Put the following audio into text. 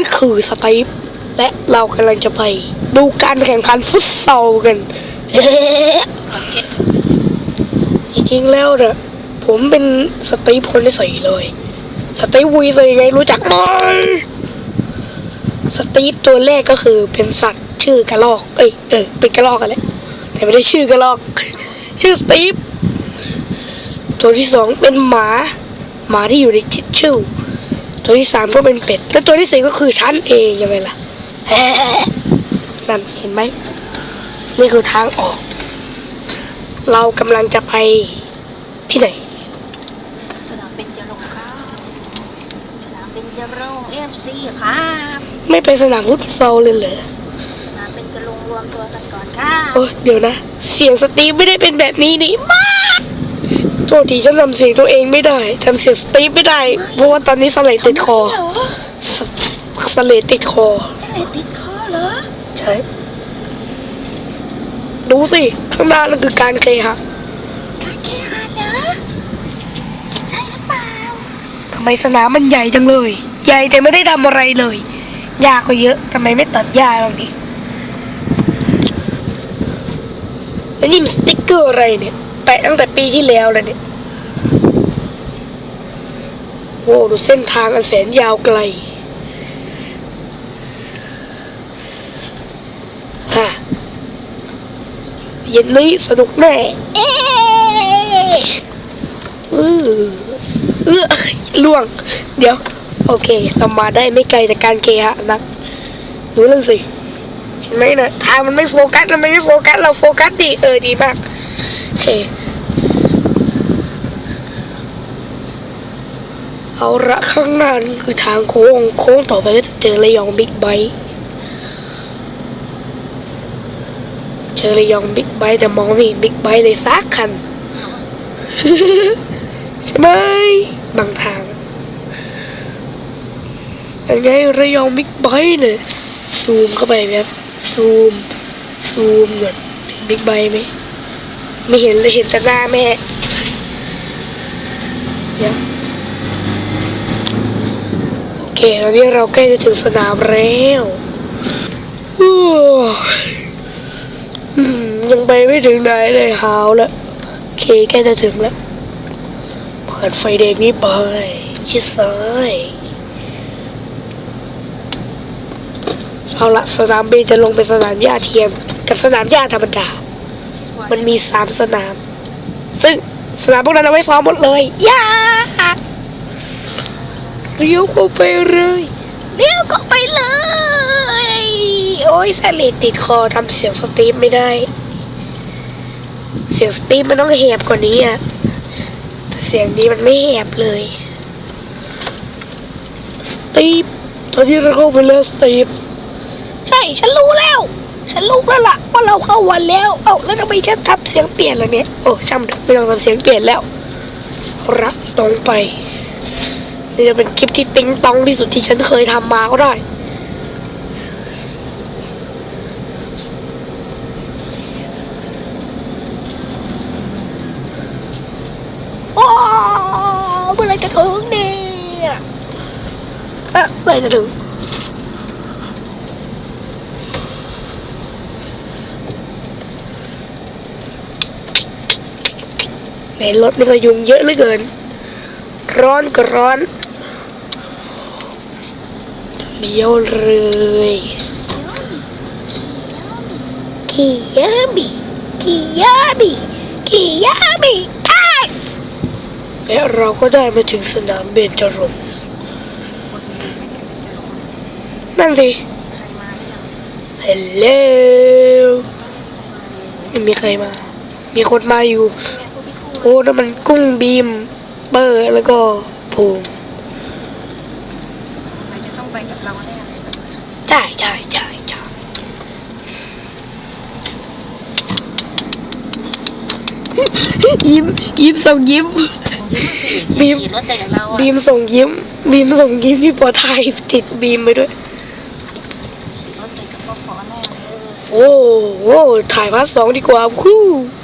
นี่คือสตีฟและเรากำลังจะไป ดูการแข่งขันฟุตซอลกันจริงๆแล้วเนี่ยผมเป็นสตีฟคนที่สี่เลยสตีฟวีเลยไงรู้จักไหมสตีฟตัวแรกก็คือเป็นสัตว์ชื่อกระรอก เอ้ยเออเป็นกระรอกกันแหละแต่ไม่ได้ชื่อกระรอก ชื่อสตีฟตัวที่สองเป็นหมา หมาที่อยู่ในทิชชู่อ ตัวที่สามก็เป็นเป็ด และตัวที่สี่ก็คือฉันเองยังไงล่ะนั่นเห็นไหมนี่คือทางออก เรากำลังจะไปที่ไหน สนามเบญจรงค์ครับสนามเบญจรงค์เอฟซีครับ ไม่ไปสนามฟุตซอลเลยเหรอสนามเบญจรงค์รวมตัวกันก่อนครับโอ้ยเดี๋ยวนะ เสียงสตีฟไม่ได้เป็นแบบนี้นี่มาก โทษทีฉันทำเสียงตัวเองไม่ได้ทำเสียงสตีฟไม่ได้ เพราะว่าตอนนี้สเลดติดคอเหรอสสเลดติดคอ เสลดติดคอเหรอ ใช่ดูสิ ข้างหน้านั่นคือการเคหะการแข่งขันเหรอใช่หรือเปล่า ทำไมสนามมันใหญ่จังเลย ใหญ่แต่ไม่ได้ทำอะไรเลยหญ้าก็เยอะทำไมไม่ตัดหญ้าบ้างนี่แล้วนี่มันสติ๊กเกอร์อะไรเนี่ย แปะตั้งแต่ปีที่แล้วแล้วเนี่ยโว้ดูเส้นทางอันแสนยาวไกลฮะเย็นนี้สนุกแน่เอ๊ะอือเออล่วง เดี๋ยว โอเค เรามาได้ไม่ไกลจากการเคหะนะดูนั่นสิ เห็นไหมนะทางมันไม่โฟกัสทำไมไม่โฟกัส เราโฟกัสดิ เออ ดีมาก อเค เอาละข้างหน้านั่นคือทางโค้ง โค้งต่อไปก็จะเจอระยองบิ๊กไบค์เจอระยองบิ๊กไบค์แต่มองไม่เห็นบิ๊กไบค์เลยสักคัน ใช่ไหมบางทางยังไงระยองบิ๊กไบค์เนี่ยซูมเข้าไปแบบซูม ซูมก่อนเห็นบิ๊กไบค์ไหม ไม่เห็นเลยเห็นแต่หน้าแม่ เดี๋ยว โอเคตอนนี้เราใกล้จะถึงสนามแล้วยังไปไม่ถึงไหนเลยหาวแล้วโอเคใกล้จะถึงแล้วผ่านไฟแดงนี้ไปชิดซ้ายเอาละสนามเบนจะลงเป็นสนามหญ้าเทียมกับสนามหญ้าธรรมดา มันมีสามสนาม ซึ่งสนามพวกนั้นเอาไว้ซ้อมหมดเลยย่าเลี้ยวเข้าไปเลยเลี้ยวเข้าไปเลย โอ้ยสเลดติดคอทำเสียงสตีฟไม่ได้ เสียงสตีฟมันต้องแหบกว่านี้อะแต่เสียงนี้มันไม่แหบเลย สตีฟตอนนี้เราเข้าไปแล้วสตีฟใช่ ฉันรู้แล้ว ฉันรู้แล้วล่ะว่าเราเข้าวันแล้ว เอ้าแล้วทำไมฉันทำเสียงเปลี่ยนล่ะเนี่ยโอ้ช่างไม่ต้องทำเสียงเปลี่ยนแล้ว รักตรงไปนี่จะเป็นคลิปที่ปิ๊งตองที่สุดที่ฉันเคยทำมาก็ได้โอ้เมื่อไรจะถึงเนี่ยเอ๊ะเมื่อไรจะถึง ในรถนี่ก็ยุงเยอะเหลือเกิน ร้อนก็ร้อนเลี้ยวเลยขี่ยาบีขี่ยาบีขี่ยาบีอ้ายและเราก็ได้มาถึงสนามเบญจรงค์นั่นสิฮัลโหลไม่มีใครมา มีคนมาอยู่ โอ้นั่นมันกุ้งบีมเบอร์แล้วก็ภูมิสงสัยจะต้องไปกับเราแน่เลยใช่ใช่ใช่ใช่ยิ้มยิ้มส่งยิ้ม บีม ขี่รถไปกับเราอะบีมส่งยิ้ม บีมส่งยิ้มที่ปอไทยติดบีมไปด้วย ขี่รถไปกับพ่อพอแน่เลย โอ้โหถ่ายพาร์ทสองดีกว่าคู่เ